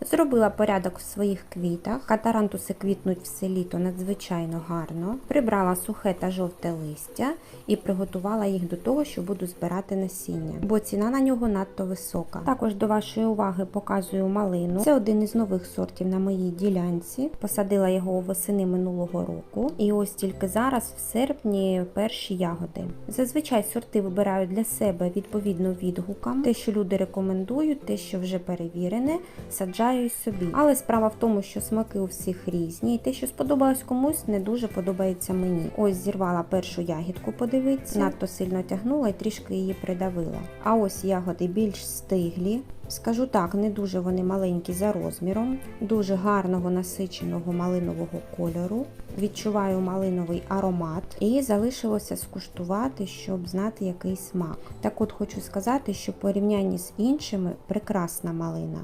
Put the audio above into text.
Зробила порядок в своїх квітах. Катарантуси квітнуть все літо надзвичайно гарно. Прибрала сухе та жовте листя і приготувала їх до того, що буду збирати насіння, бо ціна на нього надто висока. Також до вашої уваги показую малину. Це один із нових сортів на моїй ділянці. Посадила його восени минулого року. І ось тільки зараз, в серпні, перші ягоди. Зазвичай сорти вибираю для себе відповідно відгукам. Те, що люди рекомендують, те, що вже перевірене, саджаю й собі. Але справа в тому, що смаки у всіх різні, і те, що сподобалось комусь, не дуже подобається мені. Ось зірвала першу ягідку, подивитися, надто сильно тягнула і трішки її придавила. А ось ягоди більш стиглі. Скажу так, не дуже вони маленькі за розміром, дуже гарного насиченого малинового кольору. Відчуваю малиновий аромат і залишилося скуштувати, щоб знати який смак. Так от хочу сказати, що в порівнянні з іншими прекрасна малина.